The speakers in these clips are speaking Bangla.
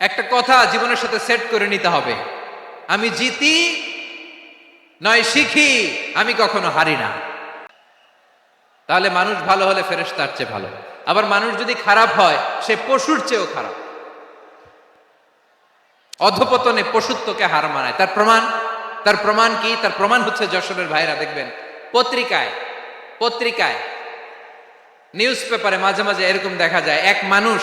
একটা কথা জীবনের সাথে সেট করে নিতে হবে। আমি জিতি, নয় শিখি, আমি কখনো হারি না। তাহলে মানুষ ভালো হলে ফেরেস তার চেয়ে ভালো। আবার মানুষ যদি খারাপ হয়, সে পশুর চেয়েও খারাপ। অধপতনে পশুত্বকে হার মানায়। তার প্রমাণ তার প্রমাণ কি? তার প্রমাণ হচ্ছে যশোরের ভাইরা দেখবেন, পত্রিকায় পত্রিকায়, নিউজ পেপারে মাঝে মাঝে এরকম দেখা যায়, এক মানুষ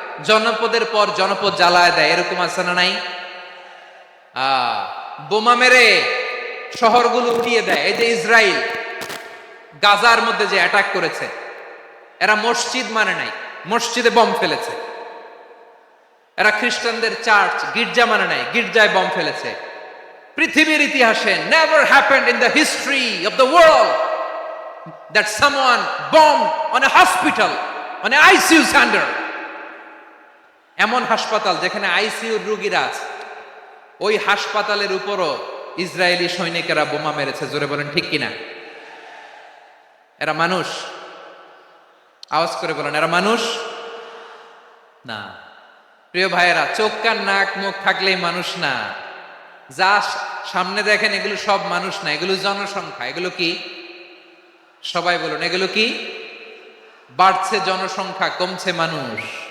জনপদের পর জনপদ জ্বালায় দেয়, এরকম আছে না নাই? বোমা মেরে শহরগুলো উড়িয়ে দেয়। এই যে ইসরায়েল গাজার মধ্যে যে অ্যাটাক করেছে, এরা মসজিদ মানে নাই, মসজিদে বম ফেলেছে। এরা খ্রিস্টানদের চার্চ গির্জা মানে নাই, গির্জায় বম ফেলেছে। পৃথিবীর ইতিহাসে never happened in the history of the world that someone bombed on a hospital, on a ICU center এমন হাসপাতাল যেখানে আইসিইউ রোগীরা আছে। ওই হাসপাতালের উপরও ইসরায়েলি সৈনিকেরা বোমা মেরেছে, জোরে বলেন ঠিক কিনা? এরা মানুষ? আওয়াজ করে বলেন, এরা মানুষ? না। প্রিয় ভাইয়েরা, চোখ কান নাক মুখ থাকলেই মানুষ না। যা সামনে দেখেন, এগুলো সব মানুষ না। এগুলো জনসংখ্যা। এগুলো কি? সবাই বলুন, এগুলো কি? বাড়ছে জনসংখ্যা, কমছে মানুষ।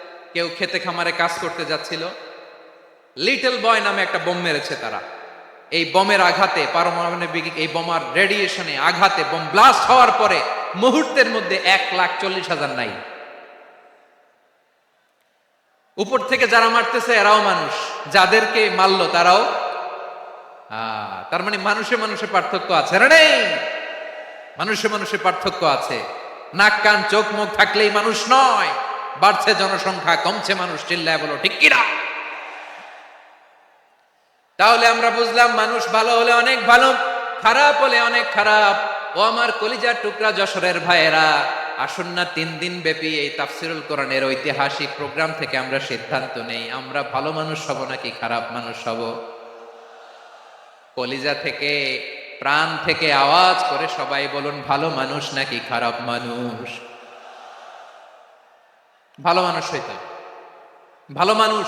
কেউ খেতে খামারে কাজ করতে যাচ্ছিল। লিটল বয় নামে একটা বোম মেরেছে তারা। এই বোমের আঘাতে, পারমাণবিক এই বোমার রেডিয়েশনে আঘাতে বোম ব্লাস্ট হওয়ার পরে মুহূর্তের মধ্যে এক লাখ চল্লিশ হাজার নাই। উপর থেকে যারা মারতেছে এরাও মানুষ। যাদেরকে মারলো তারাও তার মানে মানুষে মানুষে পার্থক্য আছে মানুষে মানুষে পার্থক্য আছে। নাক, কান, চোখ, মুখ থাকলেই মানুষ নয়। বাড়ছে জনসংখ্যা, কমছে মানুষ, চিল্লায় বলো, ঠিক কিনা? তাহলে আমরা বুঝলাম মানুষ ভালো হলে অনেক ভালো, খারাপ হলে অনেক খারাপ। ও আমার কলিজার টুকরা যশোরের ভাইয়েরা, আসুন না তিন দিন ব্যাপী এই তাফসিরুল কোরআনের ঐতিহাসিক প্রোগ্রাম থেকে আমরা সিদ্ধান্ত নেই, আমরা ভালো মানুষ হব নাকি খারাপ মানুষ হব? কলিজা থেকে, প্রাণ থেকে আওয়াজ করে সবাই বলুন, ভালো মানুষ নাকি খারাপ মানুষ? ভালো মানুষ হইতে ভালো মানুষ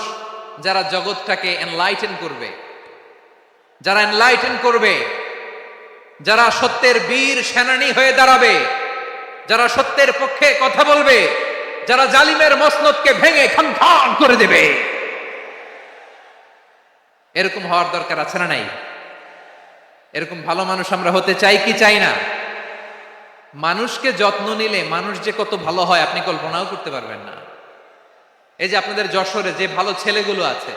যারা জগৎটাকে এনলাইটেন করবে, যারা এনলাইটেন করবে, যারা সত্যের বীর সেনানী হয়ে দাঁড়াবে, যারা সত্যের পক্ষে কথা বলবে, যারা জালিমের মসনদকে ভেঙে খান করে দেবে। এরকম হওয়ার দরকার আছে না নাই? এরকম ভালো মানুষ আমরা হতে চাই কি চাই না? মানুষকে যত্ন নিলে মানুষ যে কত ভালো হয় আপনি কল্পনাও করতে পারবেন না। এই যে আপনাদের যশোরে যে ভালো ছেলেগুলো আছে,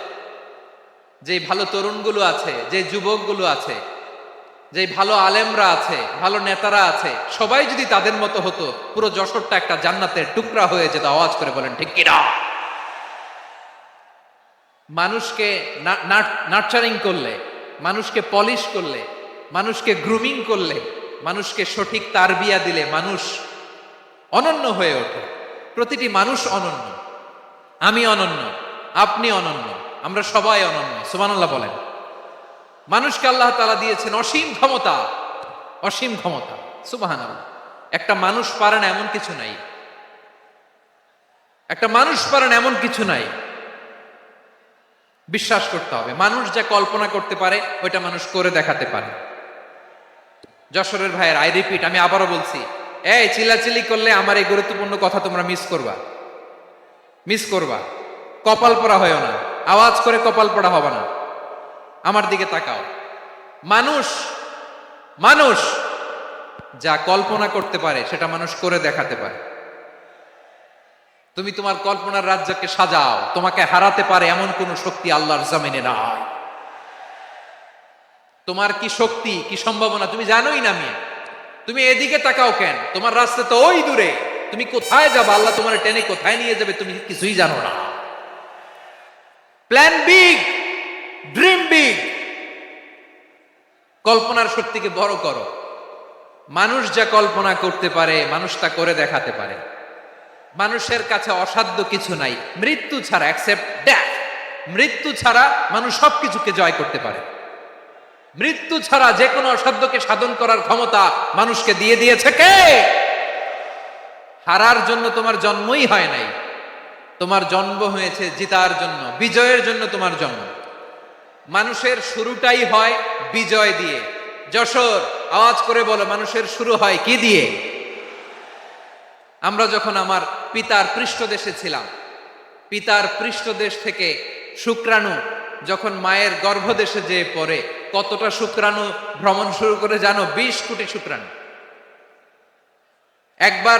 যে ভালো তরুণগুলো আছে, যে যুবকগুলো আছে, যে ভালো আলেমরা আছে, ভালো নেতারা আছে, সবাই যদি তাদের মতো হতো, পুরো যশোরটা একটা জান্নাতের টুকরা হয়ে যেত, আওয়াজ করে বলেন, ঠিক কিনা মানুষকে নার্চারিং করলে, মানুষকে পলিশ করলে, মানুষকে গ্রুমিং করলে, মানুষকে সঠিক তারবিয়া দিলে মানুষ অনন্য হয়ে ওঠে। প্রতিটি মানুষ অনন্য। আমি অনন্য, আপনি অনন্য, আমরা সবাই অনন্য, সুবহানাল্লাহ বলেন। মানুষকে আল্লাহ তালা দিয়েছেন অসীম ক্ষমতা অসীম ক্ষমতা সুবাহান একটা মানুষ পারেন এমন কিছু নাই। একটা মানুষ পারেন এমন কিছু নাই। বিশ্বাস করতে হবে, মানুষ যা কল্পনা করতে পারে, ওইটা মানুষ করে দেখাতে পারে। যশোরের ভাইয়ের আই রিপিট আমি আবারও বলছি, এই চিল্লাচিল্লি করলে আমার এই গুরুত্বপূর্ণ কথা তোমরা মিস করবা। মিস করবা। কপাল পড়া হয় না। আওয়াজ করে কপাল পড়া হবে না। আমার দিকে তাকাও। মানুষ মানুষ যা কল্পনা করতে পারে, সেটা মানুষ করে দেখাতে পারে। তুমি তোমার কল্পনার রাজ্যকে সাজাও। তোমাকে হারাতে পারে এমন কোন শক্তি আল্লাহর জমিনে নাই। তোমার কি শক্তি, কি সম্ভাবনা, তুমি জানোই না মিয়া। তুমি এদিকে তাকাও কেন? তোমার রাস্তা তো ওই দূরে। তুমি কোথায় যাবে? আল্লাহ তোমার টেনে কোথায় নিয়ে যাবে? তুমি কিছুই জানো না। প্ল্যান বিগ ড্রিম বিগ কল্পনার শক্তিকে বড় করো। মানুষ যা কল্পনা করতে পারে, মানুষ তা করে দেখাতে পারে। মানুষের কাছে অসাধ্য কিছু নাই। মৃত্যু ছাড়া অ্যাকসেপ্ট ড্যাথ মৃত্যু ছাড়া মানুষ সবকিছুকে জয় করতে পারে। মৃত্যু ছাড়া যে কোনো অসাধ্যকে সাধন করার ক্ষমতা মানুষকে দিয়ে দিয়েছে কে? হারার জন্য তোমার জন্মই হয় নাই। তোমার জন্ম হয়েছে জিতার জন্য, বিজয়ের জন্য তোমার জন্ম। মানুষের শুরুটাই হয় বিজয় দিয়ে। যশোর, আওয়াজ করে বলো, মানুষের শুরু হয় কি দিয়ে? আমরা যখন আমার পিতার পৃষ্ঠদেশে ছিলাম, পিতার পৃষ্ঠদেশ থেকে শুক্রাণু যখন মায়ের গর্ভদেশে যেয়ে পড়ে, কতটা শুক্রাণু ভ্রমণ শুরু করে জানো? বিশ কোটি শুক্রাণু। একবার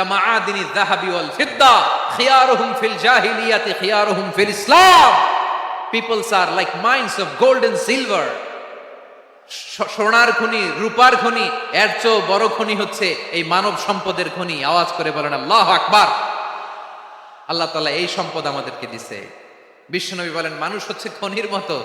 অফ সিলভার সোনার খনি, রূপার খনি, এর চেয়েও বড় খনি হচ্ছে এই মানব সম্পদের খনি। আওয়াজ করে বলেন, আল্লাহ আকবার! আল্লাহ তালা এই সম্পদ আমাদেরকে দিছে। বিশ্বনবী বলেন, মানুষ হচ্ছে খনির মতো।